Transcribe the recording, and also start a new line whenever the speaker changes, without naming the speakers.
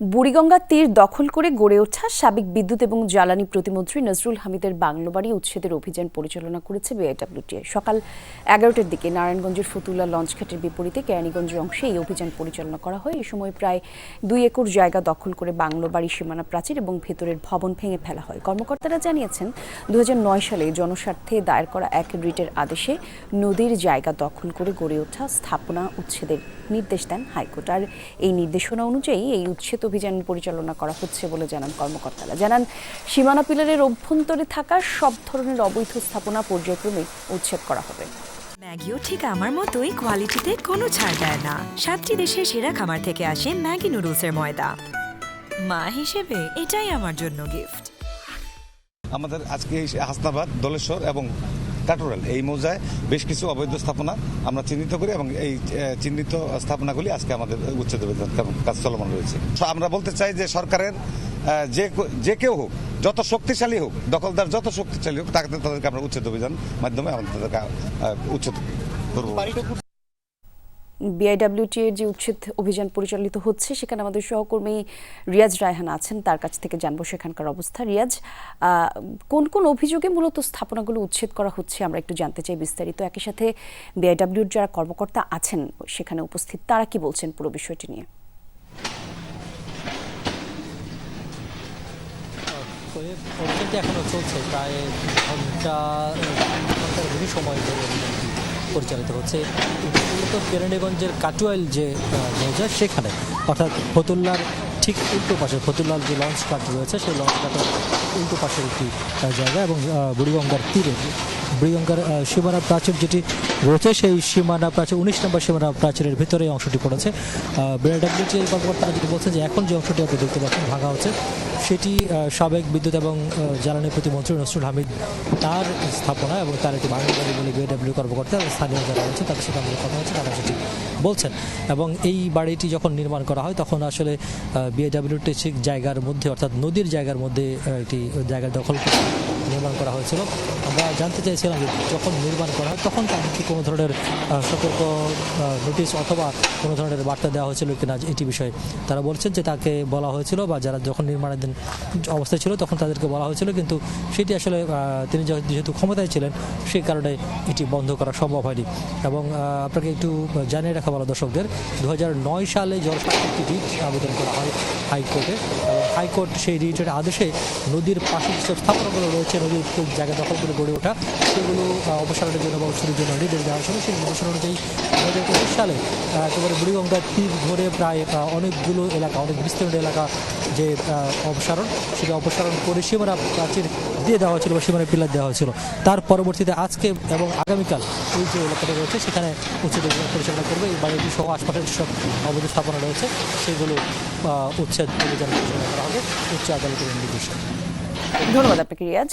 বুড়িগঙ্গার তীর দখল করে গড়ে ওঠা সাবেক বিদ্যুৎ এবং জ্বালানি প্রতিমন্ত্রী নজরুল হামিদের বাংলোবাড়ি উচ্ছেদের অভিযান পরিচালনা করেছে বিআইডব্লিউটিএ সকাল এগারোটার দিকে নারায়ণগঞ্জের ফতুল্লা লঞ্চঘাটের বিপরীতে কেরানীগঞ্জ অংশে এই অভিযান পরিচালনা করা হয়। এই সময় প্রায় দুই একর জায়গা দখল করে বাংলোবাড়ি সীমানা প্রাচীর এবং ভেতরের ভবন ভেঙে ফেলা হয়। কর্মকর্তারা জানিয়েছেন দু হাজার নয় সালে জনস্বার্থে দায়ের করা এক রিটের আদেশে নদীর জায়গা দখল করে গড়ে ওঠা স্থাপনা উচ্ছেদের নির্দেশ দেন হাইকোর্ট। আর এই নির্দেশনা অনুযায়ী এই উচ্ছেদ অভিযান পরিচালনা করা হচ্ছে বলে জানান কর্মকর্তারা। জানান সীমানা পিলারের অভ্যন্তরে থাকা সব ধরনের অবৈধ স্থাপনা পর্যায়ক্রমে উচ্ছেদ করা হবে।
ম্যাগিও ঠিক আমার মতোই কোয়ালিটিতে কোনো ছাড় দেয় না। সাতটি দেশের সেরা খামার থেকে আসে ম্যাগি নুডলসের ময়দা। মা হিসেবে এটাই আমার জন্য গিফট।
আমাদের আজকে হাসনাবাদ দলেশ্বর এবং কাটোরাল এই মৌজায় বেশ কিছু অবৈধ স্থাপনা আমরা চিহ্নিত করি এবং এই চিহ্নিত স্থাপনাগুলি আজকে আমাদের উচ্ছেদ কাজ চলমান রয়েছে। আমরা বলতে চাই যে সরকারের যে যে কেউ হোক, যত শক্তিশালী হোক, দখলদার যত শক্তিশালী হোক, তাকে তাদেরকে আমরা উচ্ছেদ অভিযান মাধ্যমে আমরা তাদেরকে উচ্ছেদ করব।
বিআইডব্লিউটি এর যে উচ্ছেদ অভিযান পরিচালিত হচ্ছে সেখানে আমাদের সহকর্মী রিয়াজ রায়হান আছেন তার কাছ থেকে জানব সেখানকার অবস্থা রিয়াজ কোন কোন অভিযোগে মূলত স্থাপনাগুলো উচ্ছেদ করা হচ্ছে আমরা একটু জানতে চাই বিস্তারিত একই সাথে বিআইডব্লিউর যারা কর্মকর্তা আছেন সেখানে উপস্থিত তারা কি বলছেন পুরো বিষয়টি নিয়ে
এখনও চলছে প্রায় ঘণ্টা ঘণ্টার বেশি সময় ধরে পরিচালিত হচ্ছে। কেরানীগঞ্জের কাটুয়াইল যে মৌজা সেখানে। অর্থাৎ ফতুল্লার ঠিক উল্টো পাশে, ফতুল্লার যে লঞ্চ ঘাট রয়েছে, সেই লঞ্চ ঘাটের উল্টো পাশের একটি জায়গা এবং বুড়িগঙ্গার তীরে। বুড়িগঙ্গার সীমানা প্রাচীর যেটি রয়েছে, সেই সীমানা প্রাচীর, উনিশ নম্বর সীমানা প্রাচীরের ভিতরে অংশটি পড়েছে। বিআরডব্লিউটি কর্মকর্তারা যেটি বলছেন যে, এখন যে অংশটি আপনি দেখতে পাচ্ছেন, ভাঙা হচ্ছে। সেটি সাবেক বিদ্যুৎ এবং জ্বালানি প্রতিমন্ত্রী নসরুল হামিদ তার স্থাপনা এবং তার একটি বাংলা বাড়ি বলে বিএডব্লিউ কর্মকর্তা স্থানীয় যারা রয়েছে তাদের সাথে আমাদের কথা হচ্ছে তারা সেটি বলছেন। এবং এই বাড়িটি যখন নির্মাণ করা হয় তখন আসলে বিএডব্লিউটি ঠিক জায়গার মধ্যে অর্থাৎ নদীর জায়গার মধ্যে একটি জায়গা দখল নির্মাণ করা হয়েছিল। আমরা জানতে চাইছিলাম যে যখন নির্মাণ করা হয় তখন তাদেরকে কোনো ধরনের সতর্ক নোটিশ অথবা কোনো ধরনের বার্তা দেওয়া হয়েছিল কিনা এটি বিষয়ে তারা বলছেন যে তাকে বলা হয়েছিল বা যারা যখন নির্মাণাধীন অবস্থায় ছিল, তখন তাদেরকে বলা হয়েছিল, কিন্তু সেটি আসলে তিনি যেহেতু- ক্ষমতায় ছিলেন সেই কারণে এটি বন্ধ করা সম্ভব হয়নি। এবং আপনাকে একটু জানিয়ে রাখা ভালো, দর্শকদের দু হাজার নয় সালে একটি রিট আবেদন করা হয় হাইকোর্টে। এবং হাইকোর্ট সেই রিটের আদেশে নদীর পাশে যে স্থাপনাগুলো রয়েছে, নদীর জায়গা দখল করে গড়ে ওঠা, সেগুলো অপসারণের জন্য বা জন্য নির্দেশ দেওয়া হয়েছিল। সেই নির্দেশনা অনুযায়ী হাজার একুশ সালে একেবারে বুড়িগঙ্গার তীর ধরে প্রায় অনেকগুলো এলাকা, অনেক বিস্তীর্ণ এলাকা যে অপসারণ, সেটা অপসারণ করে সীমানা প্রাচীর দিয়ে দেওয়া হয়েছিল বা সীমানা পিলার দেওয়া হয়েছিল। তার পরবর্তীতে আজকে এবং আগামীকাল এই যে এলাকাটা রয়েছে, সেখানে উচ্ছেদ পরিচালনা করবে। এই বাড়িটি সহ আশপাশের যেসব অবৈধ স্থাপনা রয়েছে, সেগুলো উচ্ছেদ পরিচালনা করা হবে। উচ্চ আদালতের নির্দেশে।
ধন্যবাদ আপনাকে, রিয়াজ।